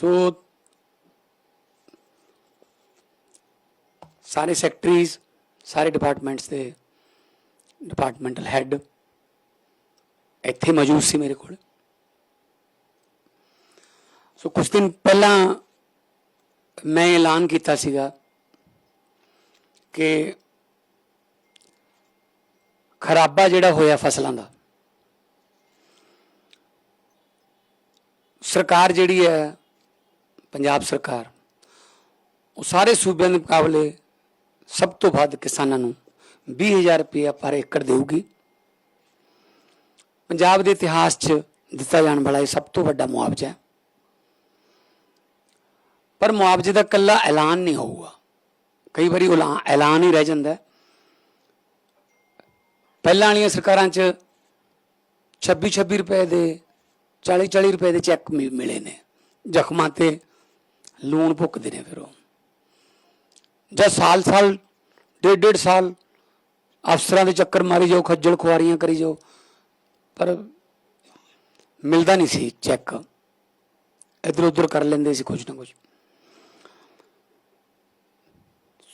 ਸੋ ਸਾਰੇ ਸੈਕਟਰੀਜ਼ ਸਾਰੇ ਡਿਪਾਰਟਮੈਂਟਸ ਦੇ ਡਿਪਾਰਟਮੈਂਟਲ ਹੈੱਡ ਇੱਥੇ ਮੌਜੂਦ ਸੀ ਮੇਰੇ ਕੋਲ ਸੋ ਕੁਝ ਦਿਨ ਪਹਿਲਾਂ ਮੈਂ ਐਲਾਨ ਕੀਤਾ ਸੀਗਾ ਕਿ ਖਰਾਬਾ ਜਿਹੜਾ ਹੋਇਆ ਫਸਲਾਂ ਦਾ ਸਰਕਾਰ ਜਿਹੜੀ ਹੈ ਪੰਜਾਬ ਸਰਕਾਰ, ਉਹ ਸਾਰੇ ਸੂਬਿਆਂ ਦੇ ਮੁਕਾਬਲੇ ਸਭ ਤੋਂ ਵੱਧ ਕਿਸਾਨਾਂ ਨੂੰ 20000 ਰੁਪਏ ਪਰ ਏਕੜ ਦੇਊਗੀ। ਪੰਜਾਬ ਦੇ ਇਤਿਹਾਸ 'ਚ ਦਿੱਤਾ ਜਾਣ ਵਾਲਾ ਇਹ ਸਭ ਤੋਂ ਵੱਡਾ ਮੁਆਵਜ਼ਾ ਹੈ। ਪਰ ਮੁਆਵਜ਼ੇ ਦਾ ਕੱਲਾ ਐਲਾਨ ਨਹੀਂ ਹੋਊਗਾ। ਕਈ ਵਾਰੀ ਐਲਾਨ ਹੀ ਰਹਿ ਜਾਂਦਾ ਪਹਿਲਾਂ ਵਾਲੀਆਂ ਸਰਕਾਰਾਂ 'ਚ 26 26 ਰੁਪਏ ਦੇ 40 40 ਰੁਪਏ ਦੇ ਚੈੱਕ ਮਿ- ਮਿਲੇ ਨੇ। ਜ਼ਖਮਾਂ ਤੇ ਲੂਣ ਭੁੱਕਦੇ ਨੇ ਫਿਰ ਉਹ। ਜਾਂ ਸਾਲ ਸਾਲ, ਡੇਢ ਡੇਢ ਸਾਲ ਅਫਸਰਾਂ ਦੇ ਚੱਕਰ ਮਾਰੀ ਜਾਓ, ਖੱਜਲ ਖੁਆਰੀਆਂ ਕਰੀ ਜਾਓ, ਪਰ ਮਿਲਦਾ ਨਹੀਂ ਸੀ ਚੈੱਕ। ਇਧਰ ਉਧਰ ਕਰ ਲੈਂਦੇ ਸੀ ਕੁਝ ਨਾ ਕੁਝ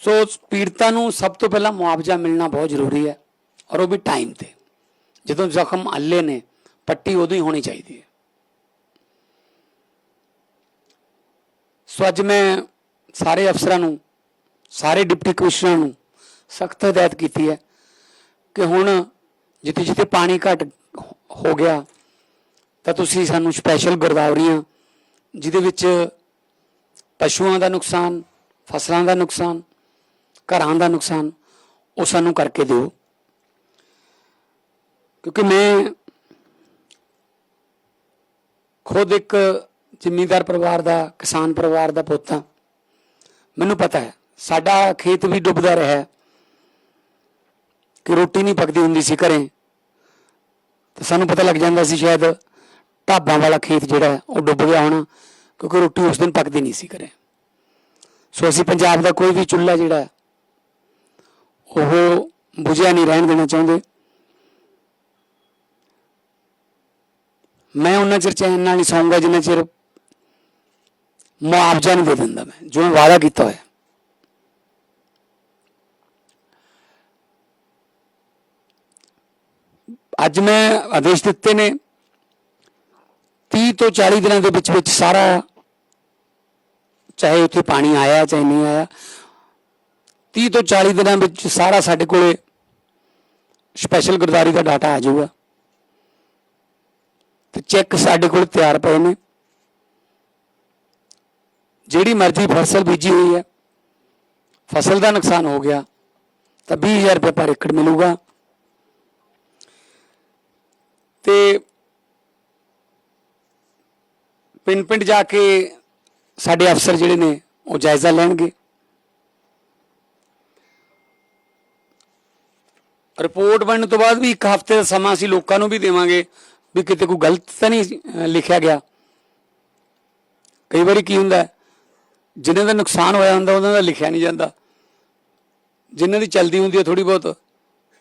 ਸੋ ਪੀੜਤਾਂ ਨੂੰ ਸਭ ਤੋਂ ਪਹਿਲਾਂ ਮੁਆਵਜ਼ਾ ਮਿਲਣਾ ਬਹੁਤ ਜ਼ਰੂਰੀ ਹੈ, ਔਰ ਉਹ ਵੀ ਟਾਈਮ ਤੇ। ਜਦੋਂ ਜ਼ਖਮ ਅੱਲੇ ਨੇ, ਪੱਟੀ ਉਦੋਂ ਹੀ ਹੋਣੀ ਚਾਹੀਦੀ ਹੈ। ਸੋ ਅੱਜ ਮੈਂ ਸਾਰੇ ਅਫਸਰਾਂ ਨੂੰ, ਸਾਰੇ ਡਿਪਟੀ ਕਮਿਸ਼ਨਰਾਂ ਨੂੰ ਸਖਤ ਹਦਾਇਤ ਕੀਤੀ ਹੈ ਕਿ ਹੁਣ ਜਿੱਥੇ ਜਿੱਥੇ ਪਾਣੀ ਘਟ ਹੋ ਗਿਆ, ਤਾਂ ਤੁਸੀਂ ਸਾਨੂੰ ਸਪੈਸ਼ਲ ਗਰਦਾਵਰੀਆਂ ਜਿਹਦੇ ਵਿੱਚ ਪਸ਼ੂਆਂ ਦਾ ਨੁਕਸਾਨ, ਫਸਲਾਂ ਦਾ ਨੁਕਸਾਨ, ਘਰਾਂ ਦਾ ਨੁਕਸਾਨ, ਉਹ ਸਾਨੂੰ ਕਰਕੇ ਦਿਓ। ਕਿਉਂਕਿ ਮੈਂ ਖੁਦ ਇੱਕ ਜ਼ਿਮੀਂਦਾਰ ਪਰਿਵਾਰ ਦਾ, ਕਿਸਾਨ ਪਰਿਵਾਰ ਦਾ ਪੁੱਤ। ਹਾਂ ਮੈਨੂੰ ਪਤਾ ਹੈ, ਸਾਡਾ ਖੇਤ ਵੀ ਡੁੱਬਦਾ ਰਿਹਾ ਕਿ ਰੋਟੀ ਨਹੀਂ ਪੱਕਦੀ ਹੁੰਦੀ ਸੀ ਘਰੇ। ਤੇ ਸਾਨੂੰ ਪਤਾ ਲੱਗ ਜਾਂਦਾ ਸੀ ਸ਼ਾਇਦ ਢਾਬਾਂ ਵਾਲਾ ਖੇਤ ਜਿਹੜਾ ਉਹ ਡੁੱਬ ਗਿਆ ਹੋਣਾ, ਕਿਉਂਕਿ ਰੋਟੀ ਉਸ ਦਿਨ ਪੱਕਦੀ ਨਹੀਂ ਸੀ ਘਰੇ। ਸੋ ਅਸੀਂ ਪੰਜਾਬ ਦਾ ਕੋਈ ਵੀ ਚੁੱਲ੍ਹਾ ਜਿਹੜਾ ਉਹ ਬੁਝਿਆ ਨਹੀਂ, ਰਹਿਣ ਦੇਣਾ ਚਾਹੁੰਦੇ। ਮੈਂ ਉਹਨਾਂ ਚਿਰ ਚੈਨ ਨਾਲ ਨਹੀਂ ਸੌਂਗਾ, ਜਿੰਨਾ ਚਿਰ ਮੁਆਵਜ਼ਾ ਨਹੀਂ ਦੇ ਦਿੰਦਾ ਮੈਂ ਜੋ ਵਾਅਦਾ ਕੀਤਾ ਹੋਇਆ। ਅੱਜ ਮੈਂ ਆਦੇਸ਼ ਦਿੱਤੇ ਨੇ 30 ਤੋਂ 40 ਦਿਨਾਂ ਦੇ ਵਿੱਚ ਵਿੱਚ ਸਾਰਾ, ਚਾਹੇ ਉੱਥੇ ਪਾਣੀ ਆਇਆ ਚਾਹੇ ਨਹੀਂ ਆਇਆ 30 ਤੋਂ 40 ਦਿਨਾਂ ਵਿੱਚ ਸਾਰਾ ਸਾਡੇ ਕੋਲੇ ਸਪੈਸ਼ਲ ਗਰਦਾਰੀ ਦਾ ਡਾਟਾ ਆ ਜਾਊਗਾ। ਤੇ ਚੈੱਕ ਸਾਡੇ ਕੋਲ ਤਿਆਰ ਪਏ ਨੇ। ਜਿਹੜੀ ਮਰਜ਼ੀ ਫਸਲ ਬੀਜੀ ਹੋਈ ਹੈ ਫਸਲ ਦਾ ਨੁਕਸਾਨ ਹੋ ਗਿਆ ਤਾਂ 20000 ਰੁਪਏ ਪਰ ਏਕੜ ਮਿਲੂਗਾ। ਤੇ ਪਿੰਡ ਪਿੰਡ ਜਾ ਕੇ ਸਾਡੇ ਅਫਸਰ ਜਿਹੜੇ ਨੇ ਉਹ ਜਾਇਜ਼ਾ ਲੈਣਗੇ। ਰਿਪੋਰਟ ਬਣਨ ਤੋਂ ਬਾਅਦ ਵੀ ਇੱਕ ਹਫ਼ਤੇ ਦਾ ਸਮਾਂ ਅਸੀਂ ਲੋਕਾਂ ਨੂੰ ਵੀ ਦੇਵਾਂਗੇ ਵੀ ਕਿਤੇ ਕੋਈ ਗਲਤ ਤਾਂ ਨਹੀਂ ਲਿਖਿਆ ਗਿਆ। ਕਈ ਵਾਰੀ ਕੀ ਹੁੰਦਾ ਹੈ, ਜਿਨ੍ਹਾਂ ਦਾ ਨੁਕਸਾਨ ਹੋਇਆ ਹੁੰਦਾ, ਉਹਨਾਂ ਦਾ ਲਿਖਿਆ ਨਹੀਂ ਜਾਂਦਾ। ਜਿਨ੍ਹਾਂ ਦੀ ਚਲਦੀ ਹੁੰਦੀ ਹੈ ਥੋੜੀ ਬਹੁਤ,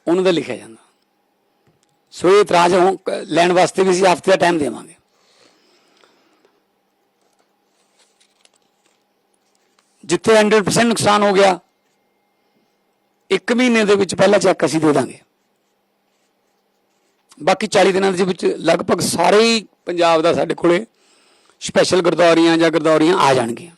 ਉਹਨਾਂ ਦਾ ਲਿਖਿਆ ਜਾਂਦਾ। ਸੋ ਇਹ ਇਤਰਾਜ਼ ਹੋ- ਲੈਣ ਵਾਸਤੇ ਵੀ ਅਸੀਂ ਹਫ਼ਤੇ ਦਾ ਟਾਈਮ ਦੇਵਾਂਗੇ। ਜਿੱਥੇ 100% ਨੁਕਸਾਨ ਹੋ ਗਿਆ, ਇੱਕ ਮਹੀਨੇ ਦੇ ਵਿੱਚ ਪਹਿਲਾ ਚੈੱਕ ਅਸੀਂ ਦੇ ਦਾਂਗੇ। ਬਾਕੀ 40 ਦਿਨਾਂ ਦੇ ਵਿੱਚ ਲਗਭਗ ਸਾਰੇ ਹੀ ਪੰਜਾਬ ਦਾ ਸਾਡੇ ਕੋਲੇ ਸਪੈਸ਼ਲ ਗਰਦੌਰੀਆਂ ਜਾਂ ਗਰਦੌਰੀਆਂ ਆ ਜਾਣਗੀਆਂ।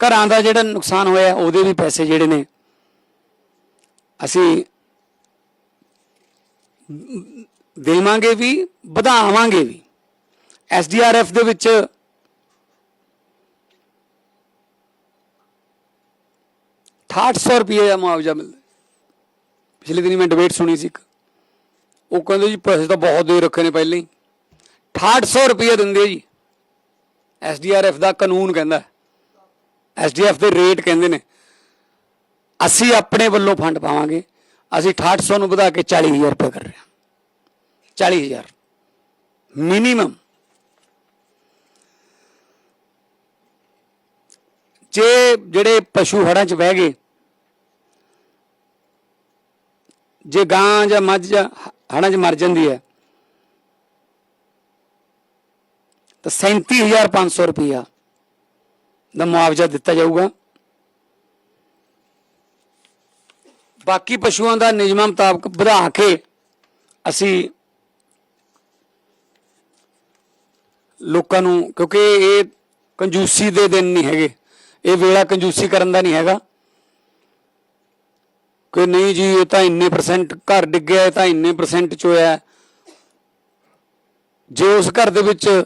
ਘਰਾਂ ਦਾ ਜਿਹੜਾ ਨੁਕਸਾਨ ਹੋਇਆ ਉਹਦੇ ਵੀ ਪੈਸੇ ਜਿਹੜੇ ਨੇ, ਅਸੀਂ ਦੇਵਾਂਗੇ ਵੀ, ਵਧਾਵਾਂਗੇ ਵੀ। ਐਸਡੀਆਰਐਫ ਦੇ ਵਿੱਚ ਸੌ ਰੁਪਏ ਦਾ ਮੁਆਵਜ਼ਾ ਮਿਲਦਾ ਪਿਛਲੇ ਦਿਨੀ ਮੈਂ ਡਿਬੇਟ ਸੁਣੀ ਸੀ ਇੱਕ। ਉਹ ਕਹਿੰਦੇ ਜੀ ਪੈਸੇ ਤਾਂ ਬਹੁਤ ਦੇ ਰੱਖੇ ਨੇ ਪਹਿਲਾਂ ਹੀ। 6800 ਰੁਪਏ ਦਿੰਦੇ ਜੀ। ਐਸਡੀਆਰਐਫ ਦਾ ਕਾਨੂੰਨ ਕਹਿੰਦਾ ਐਸਡੀਐਫ ਦੇ ਰੇਟ ਕਹਿੰਦੇ ਨੇ, ਅਸੀਂ ਆਪਣੇ ਵੱਲੋਂ ਫੰਡ ਪਾਵਾਂਗੇ, ਅਸੀਂ 6800 ਨੂੰ ਵਧਾ ਕੇ 40000 ਰੁਪਏ ਕਰ ਰਹੇ ਹਾਂ। 40000 ਮਿਨੀਮਮ ਜੇ ਜਿਹੜੇ ਪਸ਼ੂ ਹੜਾਂ 'ਚ ਬਹਿ ਗਏ, ਜੇ ਗਾਂ ਜਾਂ ਮੱਝ ਜਾਂ ਹੜਾਂ 'ਚ ਮਰ ਜਾਂਦੀ ਹੈ, ਤਾਂ 37500 ਰੁਪਇਆ ਦਾ ਮੁਆਵਜ਼ਾ ਦਿੱਤਾ ਜਾਊਗਾ। ਬਾਕੀ ਪਸ਼ੂਆਂ ਦਾ ਨਿਯਮਾਂ ਮੁਤਾਬਕ ਵਧਾ ਕੇ ਅਸੀਂ ਲੋਕਾਂ ਨੂੰ, ਕਿਉਂਕਿ ਇਹ ਕੰਜੂਸੀ ਦੇ ਦਿਨ ਨਹੀਂ ਹੈਗੇ। ਇਹ ਵੇਲਾ ਕੰਜੂਸੀ ਕਰਨ ਦਾ ਨਹੀਂ ਹੈਗਾ। ਕਿ ਨਹੀਂ ਜੀ, ਇਹ ਤਾਂ ਇੰਨੇ ਪਰਸੈਂਟ ਘਰ ਡਿੱਗਿਆ ਇਹ ਤਾਂ ਇੰਨੇ ਪਰਸੈਂਟ ਚ ਹੋਇਆ। ਜੇ ਉਸ ਘਰ ਦੇ ਵਿੱਚ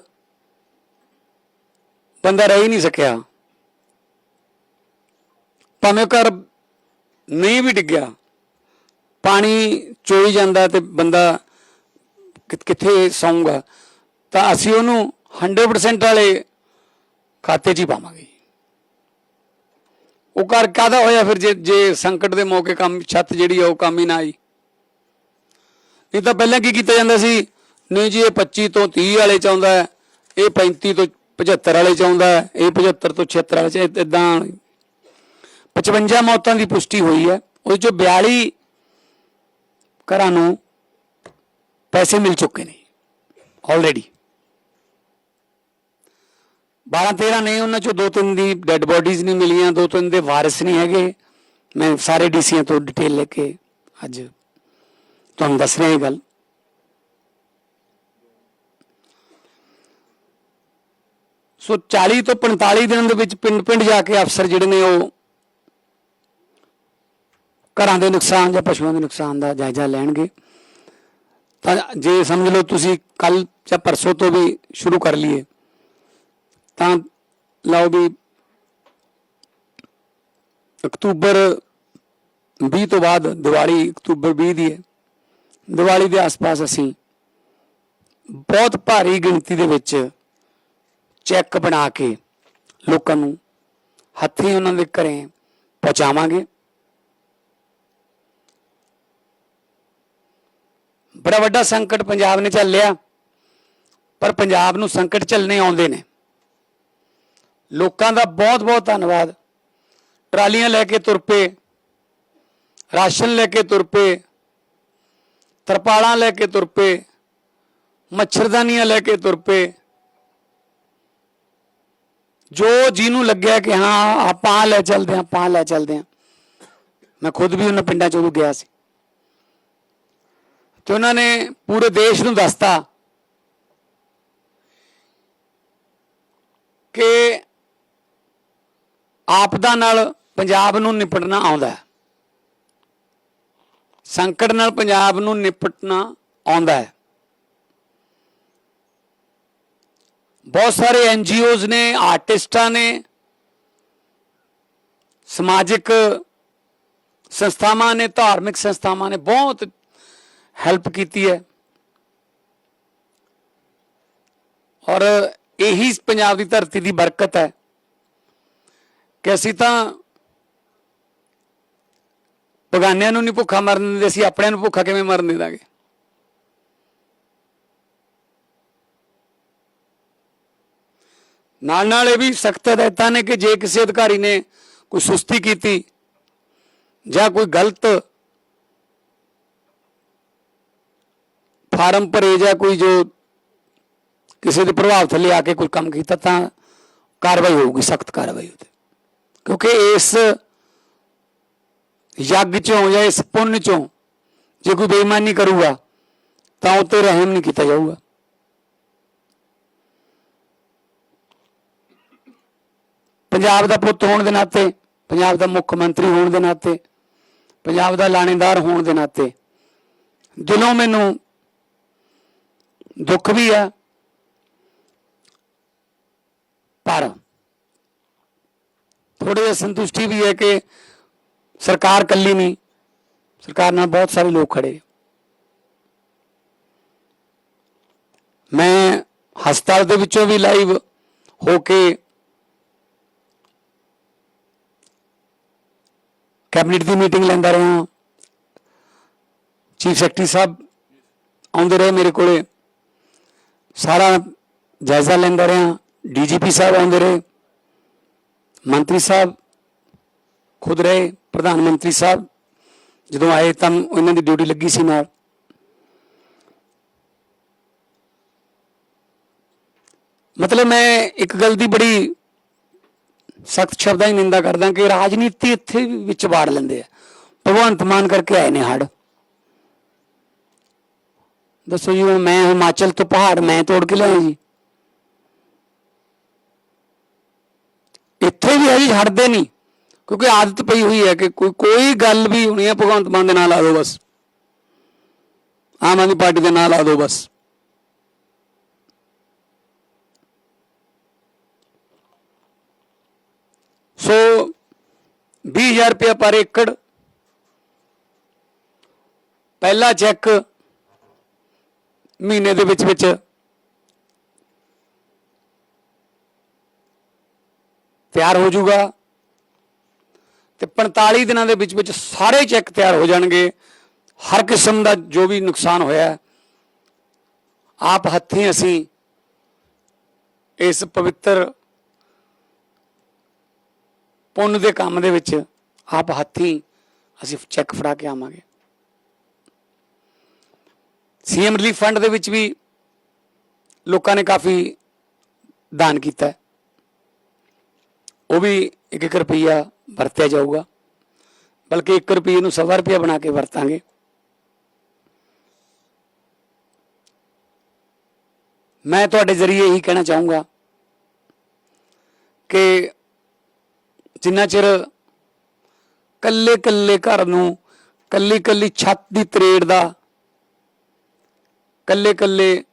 ਬੰਦਾ ਰਹਿ ਹੀ ਨਹੀਂ ਸਕਿਆ ਭਾਵੇਂ ਘਰ ਨਹੀਂ ਵੀ ਡਿੱਗਿਆ, ਪਾਣੀ ਚੋਈ ਜਾਂਦਾ ਤੇ ਬੰਦਾ ਕਿੱਥੇ ਸੌਂਗਾ ਤਾਂ ਅਸੀਂ ਉਹਨੂੰ 100% ਵਾਲੇ ਖਾਤੇ 'ਚ ਹੀ ਪਾਵਾਂਗੇ। ਉਹ ਘਰ ਕਾਦਾ ਹੋਇਆ ਫਿਰ ਜੇ ਜੇ ਸੰਕਟ ਦੇ ਮੌਕੇ ਕੰਮ, ਛੱਤ ਜਿਹੜੀ ਆ ਉਹ ਕੰਮ ਹੀ ਨਾ ਆਈ? ਨਹੀਂ ਤਾਂ ਪਹਿਲਾਂ ਕੀ ਕੀਤਾ ਜਾਂਦਾ ਸੀ? ਨਹੀਂ ਜੀ, ਇਹ 25 ਤੋਂ 30 ਵਾਲੇ ਚ ਆਉਂਦਾ ਇਹ 35 ਤੋਂ 75 ਵਾਲੇ ਚ ਆਉਂਦਾ ਇਹ 75 ਤੋਂ 76 ਵਾਲੇ ਚ ਇਦਾਂ 55 ਮੌਤਾਂ ਦੀ ਪੁਸ਼ਟੀ ਹੋਈ ਹੈ। ਉਹਦੇ ਚੋਂ 42 ਘਰਾਂ ਨੂੰ ਪੈਸੇ ਮਿਲ ਚੁੱਕੇ ਨੇ। ਆਲਰੇਡੀ 12 13 ਨੇ, ਉਹਨਾਂ ਚੋਂ ਦੋ ਤਿੰਨ ਦੀ ਡੈੱਡ ਬੋਡੀਜ਼ ਨਹੀਂ ਮਿਲੀਆਂ, ਦੋ ਤਿੰਨ ਦੇ ਵਾਰਿਸ ਨਹੀਂ ਹੈਗੇ। ਮੈਂ ਸਾਰੇ ਡੀਸੀਆਂ ਤੋਂ ਡਿਟੇਲ ਲੈ ਕੇ ਅੱਜ ਤੁਹਾਨੂੰ ਦੱਸ ਰਿਹਾ ਇਹ ਗੱਲ। ਸੋ 40 ਤੋਂ 45 ਦਿਨਾਂ ਦੇ ਵਿੱਚ ਪਿੰਡ ਪਿੰਡ ਜਾ ਕੇ ਅਫਸਰ ਜਿਹੜੇ ਨੇ ਉਹ ਘਰਾਂ ਦੇ ਨੁਕਸਾਨ ਜਾਂ ਪਸ਼ੂਆਂ ਦੇ ਨੁਕਸਾਨ ਦਾ ਜਾਇਜ਼ਾ ਲੈਣਗੇ। ਤਾਂ ਜੇ ਸਮਝ ਲਓ ਤੁਸੀਂ ਕੱਲ ਜਾਂ ਪਰਸੋਂ ਤੋਂ ਵੀ ਸ਼ੁਰੂ ਕਰ ਲਈਏ, ਤਾਂ ਲਓ ਵੀ ਅਕਤੂਬਰ 20 ਤੋਂ ਬਾਅਦ ਦੀਵਾਲੀ ਅਕਤੂਬਰ 20 ਦੀ ਹੈ। ਦੀਵਾਲੀ ਦੇ ਆਸ-ਪਾਸ ਅਸੀਂ ਬਹੁਤ ਭਾਰੀ ਗਿਣਤੀ ਦੇ ਵਿੱਚ ਚੈੱਕ ਬਣਾ ਕੇ ਲੋਕਾਂ ਨੂੰ ਹੱਥੀਂ ਉਹਨਾਂ ਦੇ ਘਰੇ ਪਹੁੰਚਾਵਾਂਗੇ। ਬੜਾ ਵੱਡਾ ਸੰਕਟ ਪੰਜਾਬ ਨੇ ਝੱਲਿਆ, ਪਰ ਪੰਜਾਬ ਨੂੰ ਸੰਕਟ ਝੱਲਣੇ ਆਉਂਦੇ ਨੇ। ਲੋਕਾਂ ਦਾ ਬਹੁਤ ਬਹੁਤ ਧੰਨਵਾਦ। ਟਰਾਲੀਆਂ ਲੈ ਕੇ ਤੁਰ ਪਏ, ਰਾਸ਼ਨ ਲੈ ਕੇ ਤੁਰ ਪਏ, ਤਰਪਾਲਾਂ ਲੈ ਕੇ ਤੁਰ ਪਏ, ਮੱਛਰਦਾਨੀਆਂ ਲੈ ਕੇ ਤੁਰ ਪਏ। ਜੋ ਜਿਹਨੂੰ ਲੱਗਿਆ ਕਿ ਹਾਂ, ਆਪਾਂ ਲੈ ਚੱਲਦੇ ਹਾਂ, ਆਪਾਂ ਲੈ ਚੱਲਦੇ ਹਾਂ। ਮੈਂ ਖੁਦ ਵੀ ਉਹਨਾਂ ਪਿੰਡਾਂ ਚੋਂ ਗਿਆ ਸੀ। ਤੇ ਉਹਨਾਂ ਨੇ ਪੂਰੇ ਦੇਸ਼ ਨੂੰ ਦੱਸਤਾ ਕਿ ਆਪਦਾ ਨਾਲ ਪੰਜਾਬ ਨੂੰ ਨਿਪਟਣਾ ਆਉਂਦਾ ਹੈ। ਸੰਕਟ ਨਾਲ ਪੰਜਾਬ ਨੂੰ ਨਿਪਟਣਾ ਆਉਂਦਾ ਹੈ। ਬਹੁਤ ਸਾਰੇ ਐਨ ਐਨਜੀਓਜ਼ ਨੇ, ਆਰਟਿਸਟਾਂ ਨੇ, ਸਮਾਜਿਕ ਸੰਸਥਾਵਾਂ ਨੇ, ਧਾਰਮਿਕ ਸੰਸਥਾਵਾਂ ਨੇ, ਬਹੁਤ ਹੈਲਪ ਕੀਤੀ ਹੈ। ਔਰ ਇਹੀ ਪੰਜਾਬ ਦੀ ਧਰਤੀ ਦੀ ਬਰਕਤ ਹੈ ਕਿ ਅਸੀਂ ਤਾਂ ਬਗਾਨਿਆਂ ਨੂੰ ਨਹੀਂ ਭੁੱਖਾ ਮਰਨ ਦਿੰਦੇ, ਅਸੀਂ ਆਪਣਿਆਂ ਨੂੰ ਭੁੱਖਾ ਕਿਵੇਂ ਮਰਨ ਦੇ ਦਾਂਗੇ ਨਾਲ ਨਾਲ ਇਹ ਵੀ ਸਖਤ ਹਦਾਇਤਾਂ ਨੇ ਕਿ ਜੇ ਕਿਸੇ ਅਧਿਕਾਰੀ ਨੇ ਕੋਈ ਸੁਸਤੀ ਕੀਤੀ ਜਾਂ ਕੋਈ ਗਲਤ ਫਾਰਮ ਭਰੇ ਜਾਂ ਕੋਈ ਜੋ ਕਿਸੇ ਦੇ ਪ੍ਰਭਾਵ ਥੱਲੇ ਆ ਕੇ ਕੋਈ ਕੰਮ ਕੀਤਾ ਤਾਂ ਕਾਰਵਾਈ ਹੋਊਗੀ, ਸਖਤ ਕਾਰਵਾਈ ਉਹਤੇ ਕਿਉਂਕਿ ਇਸ ਯੱਗ ਚੋਂ ਜਾਂ ਇਸ ਪੁੰਨ ਚੋਂ ਜੇ ਕੋਈ ਬੇਈਮਾਨੀ ਕਰੂਗਾ, ਤਾਂ ਉਤੇ ਰਹਿਮ ਨਹੀਂ ਕੀਤਾ ਜਾਊਗਾ। ਪੰਜਾਬ ਦਾ ਪੁੱਤ ਹੋਣ ਦੇ ਨਾਤੇ, ਪੰਜਾਬ ਦਾ ਮੁੱਖ ਮੰਤਰੀ ਹੋਣ ਦੇ ਨਾਤੇ, ਪੰਜਾਬ ਦਾ ਲਾਣੇਦਾਰ ਹੋਣ ਦੇ ਨਾਤੇ, ਦਿਲੋਂ ਮੈਨੂੰ ਦੁੱਖ ਵੀ ਆ ਪਰ ਥੋੜੀ ਜਿਹੀ ਸੰਤੁਸ਼ਟੀ ਵੀ ਹੈ ਕਿ ਸਰਕਾਰ ਕੱਲੀ ਨਹੀਂ ਸਰਕਾਰ ਨਾਲ ਬਹੁਤ ਸਾਰੇ ਲੋਕ ਖੜੇ ਮੈਂ ਹਸਪਤਾਲ ਦੇ ਵਿੱਚੋਂ ਵੀ ਲਾਈਵ ਹੋ ਕੇ ਕੈਬਨਿਟ ਦੀ ਮੀਟਿੰਗ ਲੈਂਦਾ ਰਿਹਾ ਚੀਫ ਸੈਕਟਰੀ ਸਾਹਿਬ ਆਉਂਦੇ ਰਹੇ ਮੇਰੇ ਕੋਲੇ ਸਾਰਾ ਜਾਇਜ਼ਾ ਲੈਂਦਾ ਰਿਹਾ। ਡੀਜੀਪੀ ਸਾਹਿਬ ਆਉਂਦੇ ਰਹੇ। ਮੰਤਰੀ ਸਾਹਿਬ ਖੁਦ ਰਹੇ। ਪ੍ਰਧਾਨ ਮੰਤਰੀ ਸਾਹਿਬ ਜਦੋਂ ਆਏ ਤਾਂ ਇਹਨਾਂ ਦੀ ਡਿਊਟੀ ਲੱਗੀ ਸੀ ਨਾਲ। ਮਤਲਬ ਮੈਂ ਇੱਕ ਗੱਲ ਦੀ ਬੜੀ ਸਖਤ ਸ਼ਬਦਾਂ ਦੀ ਨਿੰਦਾ ਕਰਦਾ ਕਿ ਰਾਜਨੀਤੀ ਇੱਥੇ ਵਿੱਚ ਵਾੜ ਲੈਂਦੇ ਆ। ਭਗਵੰਤ ਮਾਨ ਕਰਕੇ ਆਏ ਨੇ ਹੜ ਦੱਸੋ ਜੀ, ਹੁਣ ਮੈਂ ਹਿਮਾਚਲ ਤੋਂ ਪਹਾੜ ਮੈਂ ਤੋੜ ਕੇ ਲਿਆਇਆ ਜੀ। ਇੱਥੇ ਵੀ ਹੈ ਜੀ, ਹਟਦੇ ਨਹੀਂ। ਕਿਉਂਕਿ ਆਦਤ ਪਈ ਹੋਈ ਹੈ ਕਿ ਕੋਈ ਕੋਈ ਗੱਲ ਵੀ ਹੋਣੀ ਹੈ, ਭਗਵੰਤ ਮਾਨ ਦੇ ਨਾਲ ਆ ਦਿਓ ਬਸ। ਆਮ ਆਦਮੀ ਪਾਰਟੀ ਦੇ ਨਾਲ ਆ ਦਿਓ ਬਸ। ਸੋ 20000 ਰੁਪਇਆ ਪਰ ਏਕੜ। ਪਹਿਲਾ ਚੈੱਕ ਮਹੀਨੇ ਦੇ ਵਿੱਚ ਵਿੱਚ। ਤਿਆਰ ਹੋ ਜਾਊਗਾ। ਤੇ 45 ਦਿਨਾਂ ਦੇ ਵਿੱਚ ਵਿੱਚ ਸਾਰੇ ਚੈੱਕ ਤਿਆਰ ਹੋ ਜਾਣਗੇ। ਹਰ ਕਿਸਮ ਦਾ ਜੋ ਵੀ ਨੁਕਸਾਨ ਹੋਇਆ, ਆਪ ਹੱਥੀਂ ਅਸੀਂ ਇਸ ਪਵਿੱਤਰ ਪੁੰਨ ਦੇ ਕੰਮ ਦੇ ਵਿੱਚ ਆਪ ਹੱਥੀਂ ਅਸੀਂ ਚੈੱਕ ਫੜਾ ਕੇ ਆਵਾਂਗੇ। ਸੀਐਮ ਰਿਲੀਫ ਫੰਡ ਦੇ ਵਿੱਚ ਵੀ ਲੋਕਾਂ ਨੇ ਕਾਫੀ ਦਾਨ ਕੀਤਾ ਹੈ। ਉਹ ਵੀ ਇੱਕ ਇੱਕ ਰੁਪਈਆ ਵਰਤਿਆ ਜਾਊਗਾ, ਬਲਕਿ 1 ਰੁਪਈਏ ਨੂੰ ਸਵਾ ਰੁਪਈਆ ਬਣਾ ਕੇ ਵਰਤਾਂਗੇ। ਮੈਂ ਤੁਹਾਡੇ ਜ਼ਰੀਏ ਇਹੀ ਕਹਿਣਾ ਚਾਹੂੰਗਾ ਕਿ ਜਿੰਨਾ ਚਿਰ ਕੱਲੇ ਕੱਲੇ ਘਰ ਨੂੰ ਕੱਲੀ ਕੱਲੀ ਛੱਤ ਦੀ ਤਰੇੜ ਦਾ ਕੱਲੇ ਕੱਲੇ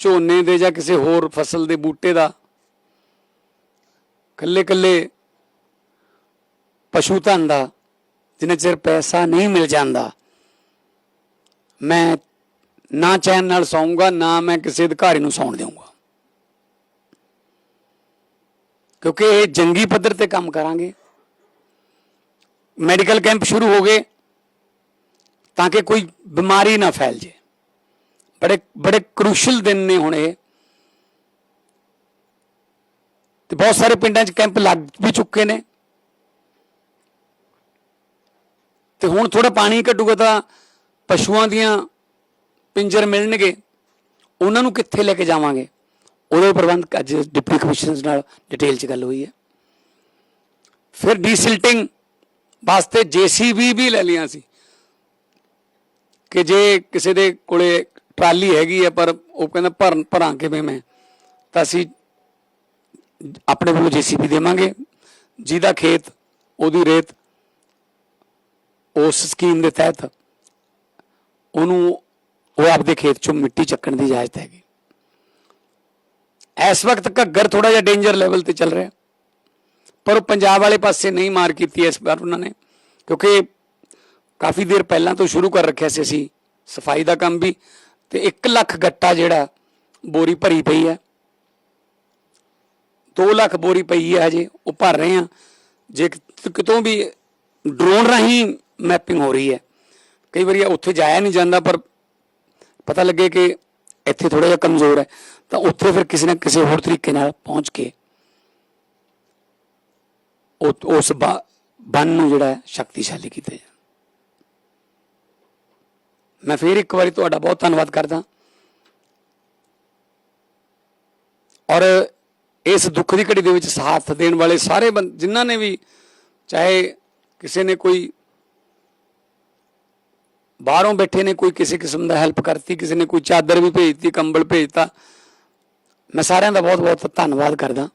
ਝੋਨੇ ਦੇ ਜਾਂ ਕਿਸੇ ਹੋਰ ਫਸਲ ਦੇ ਬੂਟੇ ਦਾ ਕੱਲੇ ਕੱਲੇ ਪਸ਼ੂ ਧਨ ਦਾ, ਜਿੰਨਾ ਚਿਰ ਪੈਸਾ ਨਹੀਂ ਮਿਲ ਜਾਂਦਾ, ਮੈਂ ਨਾ ਚੈਨ ਨਾਲ ਸੌਂਗਾ, ਨਾ ਮੈਂ ਕਿਸੇ ਅਧਿਕਾਰੀ ਨੂੰ ਸੌਣ ਦੇਵਾਂਗਾ ਕਿਉਂਕਿ ਇਹ ਜੰਗੀ ਪੱਧਰ ਤੇ ਕੰਮ ਕਰਾਂਗੇ। ਮੈਡੀਕਲ ਕੈਂਪ ਸ਼ੁਰੂ ਹੋ ਗਏ ਤਾਂ ਕਿ ਕੋਈ ਬਿਮਾਰੀ ਨਾ ਫੈਲ ਜੇ। ਬੜੇ ਬੜੇ ਕ੍ਰੂਸ਼ਲ ਦਿਨ ਨੇ ਹੁਣ ਇਹ। ਤੇ ਬਹੁਤ ਸਾਰੇ ਪਿੰਡਾਂ 'ਚ ਕੈਂਪ ਲੱਗ ਵੀ ਚੁੱਕੇ ਨੇ। ਤੇ ਹੁਣ ਥੋੜਾ ਪਾਣੀ ਘਟੂਗਾ ਤਾਂ ਪਸ਼ੂਆਂ ਦੀਆਂ ਪਿੰਜਰ ਮਿਲਣਗੇ। ਉਹਨਾਂ ਨੂੰ ਕਿੱਥੇ ਲੈ ਕੇ ਜਾਵਾਂਗੇ? ਉਹਦੇ ਪ੍ਰਬੰਧ ਅੱਜ ਡਿਪਟੀ ਕਮਿਸ਼ਨਰ ਨਾਲ ਡਿਟੇਲ 'ਚ ਗੱਲ ਹੋਈ ਹੈ। ਫਿਰ ਡੀਸਿਲਟਿੰਗ ਵਾਸਤੇ ਜੀਸੀਬੀ ਵੀ ਲੈ ਲਿਆ ਸੀ। ਕਿ ਜੇ ਕਿਸੇ ਦੇ ਕੋਲੇ ਟਰਾਲੀ ਹੈਗੀ ਹੈ ਪਰ ਉਹ ਕਹਿੰਦਾ ਭਰਨ, ਭਰਾਂ ਕਿਵੇਂ ਮੈਂ? ਤਾਂ ਅਸੀਂ ਆਪਣੇ ਵੱਲੋਂ ਜੀਸੀਬੀ ਦੇਵਾਂਗੇ। ਜਿਹਦਾ ਖੇਤ, ਉਹਦੀ ਰੇਤ, ਉਸ ਸਕੀਮ ਦੇ ਤਹਿਤ ਉਹਨੂੰ, ਉਹ ਆਪਦੇ ਖੇਤ ਚੋਂ ਮਿੱਟੀ ਚੱਕਣ ਦੀ ਇਜਾਜ਼ਤ ਹੈਗੀ। ਇਸ ਵਕਤ ਘੱਗਰ ਥੋੜਾ ਜਿਹਾ ਡੇਂਜਰ ਲੈਵਲ ਤੇ ਚੱਲ ਰਿਹਾ। ਪਰ ਉਹ ਪੰਜਾਬ ਵਾਲੇ ਪਾਸੇ ਨਹੀਂ ਮਾਰ ਕੀਤੀ ਇਸ ਵਾਰ ਉਹਨਾਂ ਨੇ, ਕਿਉਂਕਿ ਕਾਫੀ ਦੇਰ ਪਹਿਲਾਂ ਤੋਂ ਸ਼ੁਰੂ ਕਰ ਰੱਖਿਆ ਸੀ ਅਸੀਂ। ਸਫ਼ਾਈ ਦਾ ਕੰਮ ਵੀ ਤੇ 1 ਲੱਖ ਗੱਟਾ ਜਿਹੜਾ ਬੋਰੀ ਭਰੀ ਪਈ ਹੈ। 2 ਲੱਖ ਬੋਰੀ ਪਈ ਹੈ ਹਜੇ, ਉਹ ਭਰ ਰਹੇ ਆ ਜੇ ਕਿਤੋਂ ਵੀ ਡਰੋਨ ਰਾਹੀਂ ਮੈਪਿੰਗ ਹੋ ਰਹੀ ਹੈ। ਕਈ ਵਾਰੀ ਉੱਥੇ ਜਾਇਆ ਨਹੀਂ ਜਾਂਦਾ, ਪਰ ਪਤਾ ਲੱਗੇ ਕਿ ਇੱਥੇ ਥੋੜਾ ਜਿਹਾ ਕਮਜ਼ੋਰ ਹੈ। ਤਾਂ ਉੱਥੇ ਫਿਰ ਕਿਸੇ ਨਾ ਕਿਸੇ ਹੋਰ ਤਰੀਕੇ ਨਾਲ ਪਹੁੰਚ ਕੇ ਉਹ, ਉਸ ਬੰਨ ਨੂੰ ਜਿਹੜਾ ਸ਼ਕਤੀਸ਼ਾਲੀ ਕੀਤਾ ਜਾਏ ਮੈਂ ਫਿਰ ਇੱਕ ਵਾਰੀ ਤੁਹਾਡਾ ਬਹੁਤ ਧੰਨਵਾਦ ਕਰਦਾ। ਔਰ ਇਸ ਦੁੱਖ ਦੀ ਘੜੀ ਦੇ ਵਿੱਚ ਸਾਥ ਦੇਣ ਵਾਲੇ ਸਾਰੇ ਬੰ- ਜਿਨ੍ਹਾਂ ਨੇ ਵੀ ਚਾਹੇ ਕਿਸੇ ਨੇ ਕੋਈ ਬਾਹਰੋਂ ਬੈਠੇ ਨੇ, ਕੋਈ ਕਿਸੇ ਕਿਸਮ ਦਾ ਹੈਲਪ ਕਰਤੀ, ਕਿਸੇ ਨੇ ਕੋਈ ਚਾਦਰ ਵੀ ਭੇਜਤੀ, ਕੰਬਲ ਭੇਜਤਾ, ਮੈਂ ਸਾਰਿਆਂ ਦਾ ਬਹੁਤ ਬਹੁਤ ਧੰਨਵਾਦ ਕਰਦਾ।